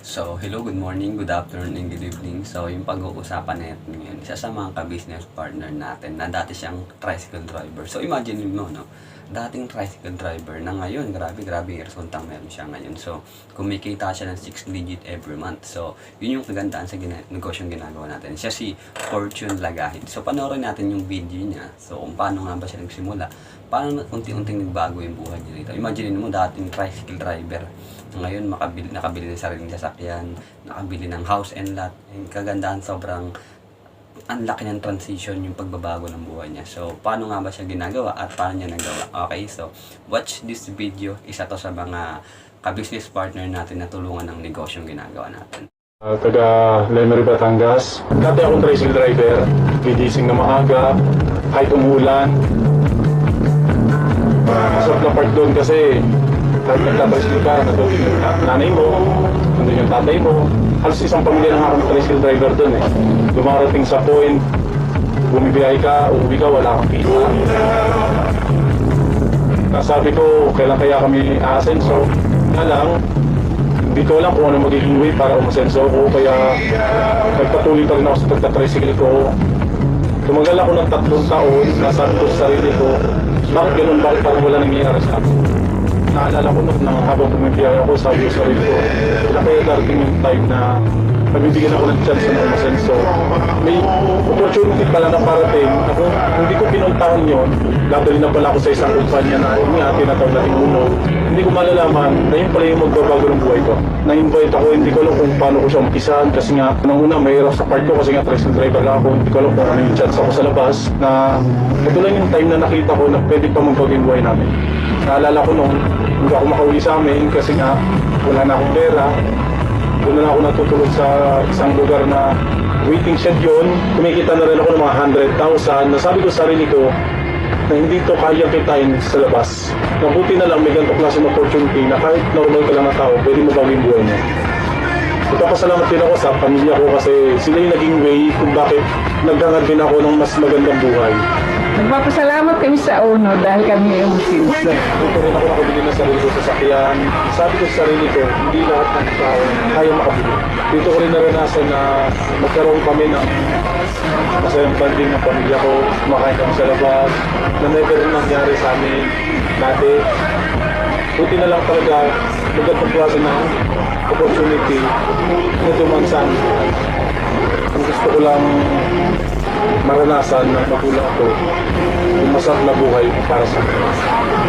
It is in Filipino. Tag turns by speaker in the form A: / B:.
A: So, hello, good morning, good afternoon, and good evening. So, yung pag-uusapan natin ngayon, isa sa mga ka-business partner natin na dati siyang tricycle driver. So, imagine mo, no? Dating tricycle driver na ngayon, grabe, grabe yung resultang meron siya ngayon. So, kumikita siya ng 6 digit every month. So, yun yung kagandaan sa gina- negosyong ginagawa natin. Siya si Fortune Lagahit. So, panoorin natin yung video niya. So, kung paano nga ba siya nagsimula. Paano unti-unting nagbago yung buhay niya dito. Imagine mo, dating tricycle driver. Ngayon, makabili, nakabili ng sariling sasakyan, nakabili ng house and lot. Yung kagandaan, sobrang ang laki ng transition yung pagbabago ng buhay niya. So, paano nga ba siya ginagawa at paano niya nagawa? Okay, so, watch this video. Isa to sa mga ka-business partner natin na tulungan ng negosyong ginagawa natin.
B: Uh, taga Lemery, Batangas. Dati akong tricycle driver. Gigising na maaga, kahit umulan. Masarap na part doon kasi kahit nagtatricycle ka, nandun yung nanay mo, nandun yung tatay mo. Halos isang pamilya lang akong tricycle driver doon eh. Dumarating sa point, bumibiyay ka, uuwi ka, wala kang kita. Nasabi ko, kailan kaya kami aasenso? Nga lang, hindi ko alam kung ano magiging way para umasenso ko. Kaya nagpatuloy pa rin ako sa pagtatricycle ko. Tumagal ako ng tatlong taon, nasabi ko sa sarili ko, bakit ganun, bakit parang wala nangyayari sa akin? Naalala ko nung nang habang bumibiyay ako, sabi ko sa sarili ko, kailan kaya darating yung time na pabibigyan ako ng chance na umasenso. May opportunity pala na parating na kung hindi ko pinuntahan yun, dadali na pala ako sa isang kumpanya na yun nga, tinatawag natin uno. Hindi ko malalaman na yun pala yung magbabago ng buhay ko. Na-invite ako, hindi ko alam kung paano ko siya umpisahan kasi nga, nung una, mahirap sa part ko kasi nga tricycle driver ako. Hindi ko alam kung ano yung chance ako sa labas na ito lang yung time na nakita ko na pwede pa magbago yung buhay namin. Naalala ko nung hindi ako makauwi sa amin kasi nga wala na akong pera. Doon na ako natutulog sa isang lugar na waiting shed yun. Kumikita na rin ako ng mga 100,000. Nasabi ko sa sarili ko na hindi to kaya kitain sa labas. Mabuti na lang may ganito klase opportunity na kahit normal ka lang na tao, pwede mo gawin buhay mo. Nagpapasalamat din ako sa pamilya ko kasi sila yung naging way kung bakit naghangad din ako ng mas magandang buhay.
C: Nagpapasalamat kami sa UNO dahil kami yung sinso.
B: Rin ako nakabili ng sarili ko sa sakyan. Sabi ko sa sarili ko, hindi lahat ng tao kaya makabili. Dito ko rin naranasan na magkaroon kami ng masayang banding ng pamilya ko. Kumakain kami sa labas. Na never nangyari sa amin dati. Buti na lang talaga magandang klase ng opportunity na dumansan. Ang gusto ko lang maranasan ng magulang ko yung masarap na buhay para sa akin.